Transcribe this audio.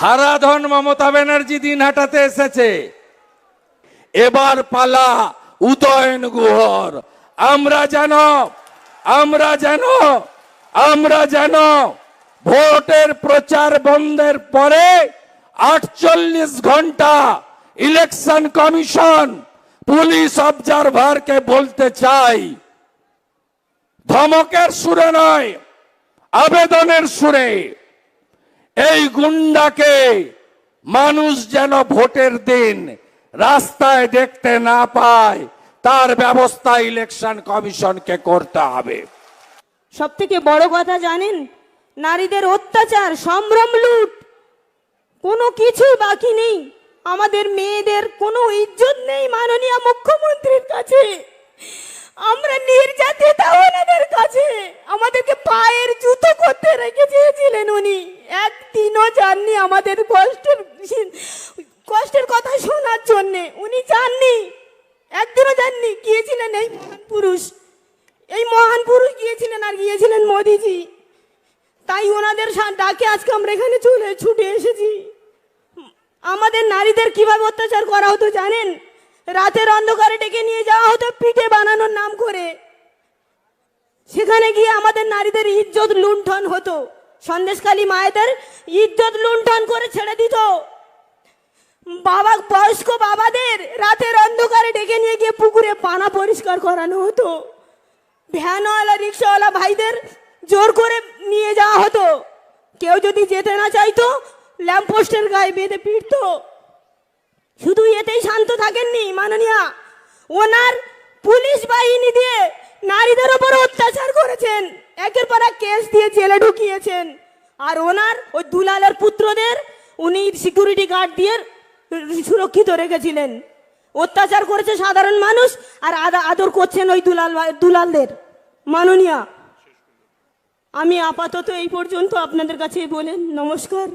হারাধন মমতা ব্যানার্জি দিন হাটাতে এসেছে। এবার পালা উদয়ন গুহর। আমরা যেন আমরা যেন আমরা যেন ভোটের প্রচার বন্ধের পরে আটচল্লিশ ঘণ্টা ইলেকশন কমিশন পুলিশ অবজারভারকে বলতে চাই। ধমকের সুরে নয়, আবেদনের সুরে। এই গুন্ডাকে মানুষ যেন ভোটের দিন রাস্তায় দেখতে না পায়, তার ব্যবস্থা ইলেকশন কমিশনকে করতে হবে। সব থেকে বড় কথা জানেন, নারীদের অত্যাচার, সম্ভ্রম, লুট, কোনো কিছুই বাকি নেই। আমাদের মেয়েদের কোনো ইজ্জত নেই মাননীয় মুখ্যমন্ত্রীর কাছে। আমরা নির্যাতিত ওনাদের কাছে আমাদেরকে পায়ের জুতো করতে রেখে চেয়েছিলেন উনি একদিনও যাননি আমাদের কষ্টের কষ্টের কথা শোনার জন্যে। উনি যাননি, একদিনও যাননি, গিয়েছিলেন এই মহান পুরুষ। এই মহান পুরুষ গিয়েছিলেন আর গিয়েছিলেন মোদিজি। তাই ওনাদের ডাকে আজকে আমরা এখানে চলে, ছুটে এসেছি। আমাদের নারীদের কীভাবে অত্যাচার করা হতো জানেন? রাতের অন্ধকারে ডেকে নিয়ে যাওয়া হতো পিঠে বানানোর নাম করে। সেখানে গিয়ে আমাদের নারীদের ইজ্জত লুণ্ঠন হতো। সন্দেশকালী মায়েদের ইজ্জত লুণ্ঠন করে ছেড়ে দিত। বাবা, বয়স্ক বাবাদের রাতের অন্ধকারে ডেকে নিয়ে গিয়ে পুকুরে পানা পরিষ্কার করানো হতো। ভ্যানওয়ালা, রিক্সাওয়ালা ভাইদের জোর করে নিয়ে যাওয়া হতো। কেউ যদি যেতে না চাইতো, ল্যাম্পপোস্টের গায়ে বেঁধে পিটতো। শুধু এতেই শান্ত থাকেননি মাননীয়া। ওনার পুলিশ বাহিনী দিয়ে নারীদের ওপর অত্যাচার একের পর এক কেস দিয়ে জেলে ঢুকিয়েছেন। আর ওনার, ওই দুলালের পুত্রদের, উনি সিকিউরিটি গার্ড দিয়ে সুরক্ষিত রেখেছিলেন। অত্যাচার করেছে সাধারণ মানুষ, আর আদা- আদর করছেন ওই দুলাল দুলালদের। মাননীয়া, আমি আপাতত এই পর্যন্ত আপনাদের কাছে বলেন। নমস্কার।